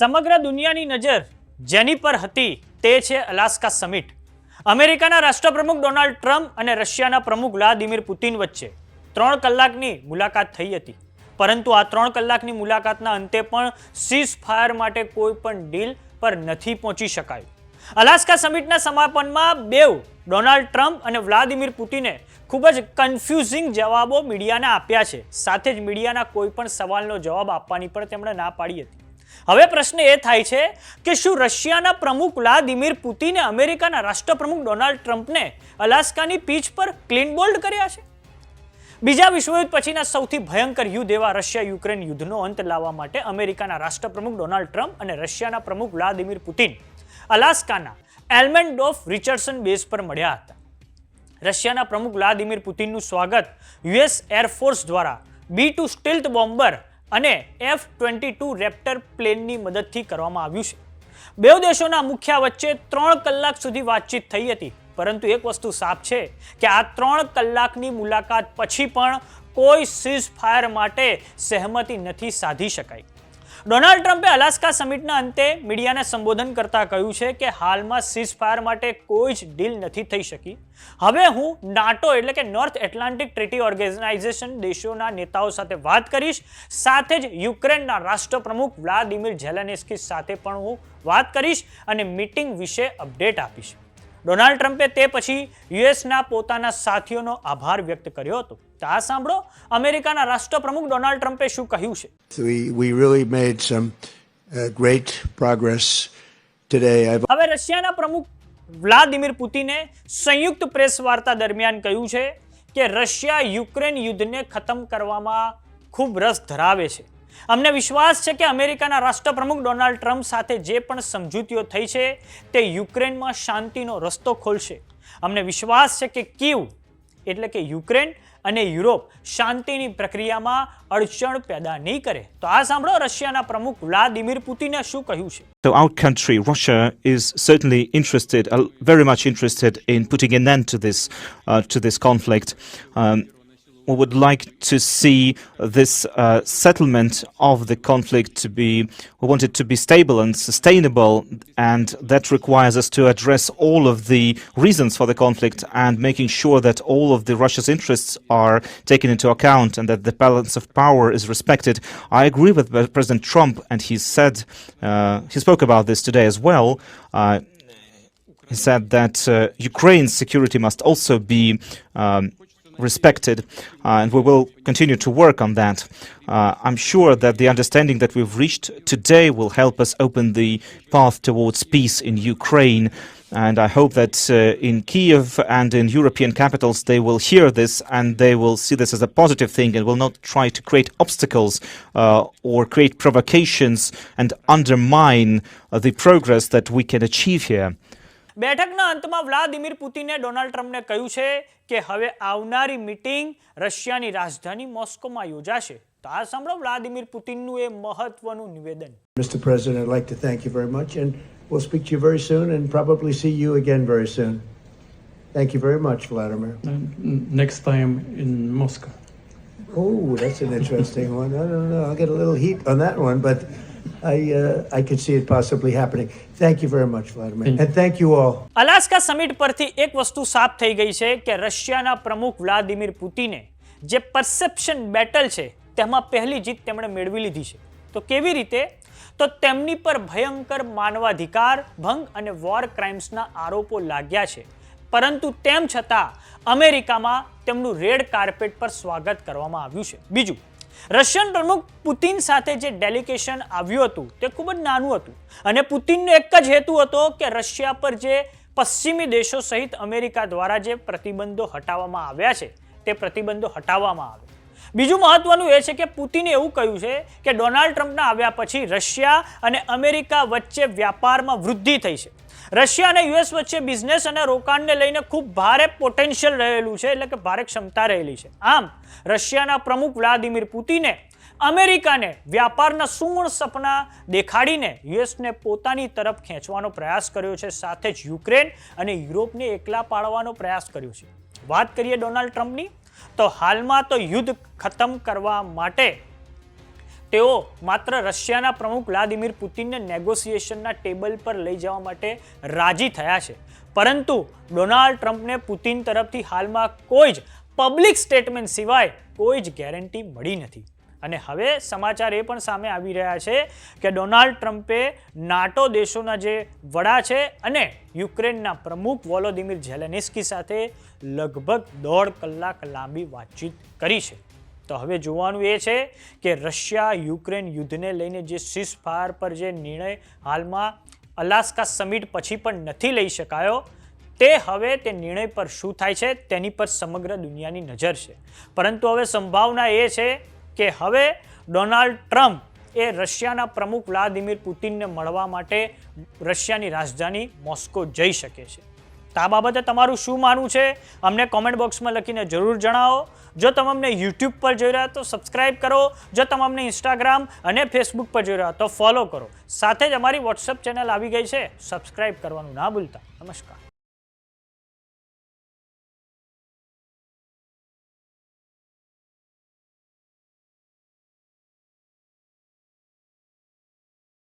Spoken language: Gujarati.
સમગ્ર દુનિયાની નજર જેની પર હતી તે છે અલાસ્કા સમિટ. અમેરિકાના રાષ્ટ્રપ્રમુખ ડોનાલ્ડ ટ્રમ્પ અને રશિયાના પ્રમુખ વ્લાદિમીર પુતિન વચ્ચે ત્રણ કલાકની મુલાકાત થઈ હતી. પરંતુ આ ત્રણ કલાકની મુલાકાતના અંતે પણ સીઝ ફાયર માટે કોઈ પણ ડીલ પર નથી પહોંચી શકાયું. અલાસ્કા સમિટના સમાપનમાં બેવ ડોનાલ્ડ ટ્રમ્પ અને વ્લાદિમીર પુતિને ખૂબ જ કન્ફ્યુઝિંગ જવાબો મીડિયાને આપ્યા છે. સાથે જ મીડિયાના કોઈ પણ સવાલનો જવાબ આપવાની પણ તેમણે ના પાડી હતી. હવે પ્રશ્ન એ થાય છે કે શું રશિયાના પ્રમુખ વ્લાદિમીર પુતિને અમેરિકાના રાષ્ટ્રપ્રમુખ ડોનાલ્ડ ટ્રમ્પને અલાસ્કાની પીચ પર ક્લીન બોલ્ડ કર્યા છે? બીજા વિશ્વયુદ્ધ પછીના સૌથી ભયંકર યુદ્ધ એવા રશિયા યુક્રેન યુદ્ધનો અંત લાવવા માટે અમેરિકાના રાષ્ટ્રપ્રમુખ ડોનાલ્ડ ટ્રમ્પ અને રશિયાના પ્રમુખ વ્લાદિમીર પુતિન અલાસ્કાના એલમેન્ડ ઓફ રિચર્ડસન બેઝ પર મળ્યા હતા. રશિયાના પ્રમુખ વ્લાદિમીર પુતિનનું સ્વાગત યુએસ એરફોર્સ દ્વારા બી ટુ સ્ટિલ્થ બોમ્બર અને એફ ટ્વેન્ટી ટુ રેપ્ટર પ્લેનની મદદથી કરવામાં આવ્યું છે. બે દેશોના મુખ્ય વચ્ચે ત્રણ કલાક સુધી વાતચીત થઈ હતી, પરંતુ એક વસ્તુ સાફ છે કે આ ત્રણ કલાકની મુલાકાત પછી પણ કોઈ સીઝ ફાયર માટે સહેમતિ નથી સાધી શકાઈ. ડોનાલ્ડ ટ્રમ્પે અલાસ્કા સમિટના અંતે મીડિયાને સંબોધન કરતા કહ્યું છે કે હાલમાં સીઝ ફાયર માટે કોઈ જ ડીલ નથી થઈ શકી. હવે હું નાટો એટલે કે નોર્થ એટલાન્ટિક ટ્રીટી ઓર્ગેનાઇઝેશન દેશોના નેતાઓ સાથે વાત કરીશ. સાથે જ યુક્રેનના રાષ્ટ્રપ્રમુખ વ્લાદિમીર ઝેલેનેસ્કી સાથે પણ હું વાત કરીશ અને મીટિંગ વિશે અપડેટ આપીશ. ડોનાલ્ડ ટ્રમ્પે તે પછી યુએસના પોતાના સાથીઓનો આભાર વ્યક્ત કર્યો હતો. તો આ સાંભળો અમેરિકાના રાષ્ટ્રપ્રમુખ ડોનાલ્ડ ટ્રમ્પે શું કહ્યું છે. We, we really made some uh, great progress today. હવે રશિયાના પ્રમુખ વ્લાદિમીર પુતિને સંયુક્ત પ્રેસ વાર્તા દરમિયાન કહ્યું છે કે રશિયા યુક્રેન યુદ્ધને ખતમ કરવામાં ખૂબ રસ ધરાવે છે. અમને વિશ્વાસ છે કે અમેરિકાના રાષ્ટ્રપ્રમુખ ડોનાલ્ડ ટ્રમ્પ સાથે જે પણ સમજૂતીઓ થઈ છે તે યુક્રેનમાં શાંતિનો રસ્તો ખોલશે. અમને વિશ્વાસ છે કે કીવ એટલે કે યુક્રેન અને યુરોપ શાંતિની પ્રક્રિયામાં અડચણ પેદા નહીં કરે. તો આ સાંભળો રશિયાના પ્રમુખ વ્લાદિમીર પુતિને શું કહ્યું છે. So our country, Russia, is certainly interested, uh, very much interested in putting an end to this uh, to this conflict. Um, we would like to see this uh, settlement of the conflict to be. We want it to be stable and sustainable, and that requires us to address all of the reasons for the conflict and making sure that all of the Russia's interests are taken into account and that the balance of power is respected. I agree with President Trump, and he said uh, he spoke about this today as well. Uh, he said that uh, Ukraine's security must also be um, respected, uh, and we will continue to work on that. Uh, I'm sure that the understanding that we've reached today will help us open the path towards peace in Ukraine. And I hope that uh, in Kiev and in European capitals they will hear this and they will see this as a positive thing and will not try to create obstacles uh, or create provocations and undermine uh, the progress that we can achieve here. બેઠકના અંતમાં વ્લાદિમીર પુતિને ડોનાલ્ડ ટ્રમ્પને કહ્યું છે કે હવે આવનારી મીટિંગ રશિયાની રાજધાની મોસ્કોમાં યોજાશે તો આ સાંભળો વ્લાદિમીર પુતિનનું એ મહત્વનું નિવેદન Mr. President, I'd like to thank you very much, and we'll speak to you very soon and probably see you again very soon. Thank you very much, Vladimir. and next time in Moscow. Oh, that's an interesting one. I don't know. I'll get a little heat on that one, but I uh, I could see it possibly happening. Thank you very much, Vladimir, Thank and thank you all. Alaska summit પરથી એક વસ્તુ સાફ થઈ ગઈ છે કે રશિયાના પ્રમુખ વ્લાદિમીર પુતિને જે પરસેપ્શન બેટલ છે તેમાં પહેલી જીત તેમણે મેળવી લીધી છે. તો કેવી રીતે? તો તેમની પર ભયંકર માનવાધિકાર ભંગ અને વોર ક્રાઇમ્સના આરોપો લાગ્યા છે. પરંતુ તેમ છતાં અમેરિકામાં તેમનું રેડ કાર્પેટ પર સ્વાગત કરવામાં આવ્યું છે. બીજું રશિયન પ્રમુખ પુતિન સાથે જે ડેલિગેશન આવ્યું હતું, તે ખૂબ જ નાનું હતું. અને પુતિનનો એક જ હેતુ હતો કે રશિયા પર જે પશ્ચિમી દેશો સહિત અમેરિકા દ્વારા જે પ્રતિબંધો હટાવવામાં આવ્યા છે, તે પ્રતિબંધો હટાવવામાં આવે. બીજું મહત્વનું એ છે કે પુતિને એવું કહ્યું છે કે ડોનાલ્ડ ટ્રમ્પના આવ્યા પછી રશિયા અને અમેરિકા વચ્ચે વ્યાપારમાં વૃદ્ધિ થઈ છે. રશિયા અને યુએસ વચ્ચે બિઝનેસ અને રોકાણને લઈને ખૂબ ભારે પોટેન્શિયલ રહેલું છે એટલે કે ભારે ક્ષમતા રહેલી છે. આમ, રશિયાના પ્રમુખ વ્લાદિમીર પુતિને અમેરિકાને વ્યાપારના સુવર્ણ સપના દેખાડીને યુએસને પોતાની તરફ ખેંચવાનો પ્રયાસ કર્યો છે, સાથે જ યુક્રેન અને યુરોપને એકલા પાડવાનો પ્રયાસ કર્યો છે. વાત કરીએ ડોનાલ્ડ ટ્રમ્પની તો હાલમાં તો યુદ્ધ ખતમ કરવા માટે તેઓ માત્ર રશિયાના પ્રમુખ વ્લાદિમીર પુતિનને નેગોસિએશનના ટેબલ પર લઈ જવા માટે રાજી થયા છે. પરંતુ ડોનાલ્ડ ટ્રમ્પને પુતિન તરફથી હાલમાં કોઈ જ પબ્લિક સ્ટેટમેન્ટ સિવાય કોઈ જ ગેરંટી મળી નથી. અને હવે સમાચાર એ પણ સામે આવી રહ્યા છે કે ડોનાલ્ડ ટ્રમ્પે નાટો દેશોના જે વડા છે અને યુક્રેનના પ્રમુખ વોલોદિમીર ઝેલેનિસ્કી સાથે લગભગ દોઢ કલાક લાંબી વાતચીત કરી છે. તો હવે જોવાનું એ છે કે રશિયા યુક્રેન યુદ્ધને લઈને જે સીઝફાયર પર જે નિર્ણય હાલમાં અલાસ્કા સમિટ પછી પણ નથી લઈ શકાયો, તે હવે તે નિર્ણય પર શું થાય છે તેની પર સમગ્ર દુનિયાની નજર છે. પરંતુ હવે સંભાવના એ છે કે હવે ડોનાલ્ડ ટ્રમ્પ એ રશિયાના પ્રમુખ વ્લાદિમીર પુતિનને મળવા માટે રશિયાની રાજધાની મોસ્કો જઈ શકે છે. તો આ બાબતે તમારું શું માનવું છે? અમને કોમેન્ટ બોક્સમાં લખીને જરૂર જણાવો. જો તમે અમને યુટ્યુબ પર જોઈ રહ્યા તો સબસ્ક્રાઇબ કરો. જો તમે અમને ઇન્સ્ટાગ્રામ અને ફેસબુક પર જોઈ રહ્યા તો ફોલો કરો. સાથે જ અમારી વોટ્સઅપ ચેનલ આવી ગઈ છે. સબસ્ક્રાઇબ કરવાનું ના ભૂલતા. નમસ્કાર.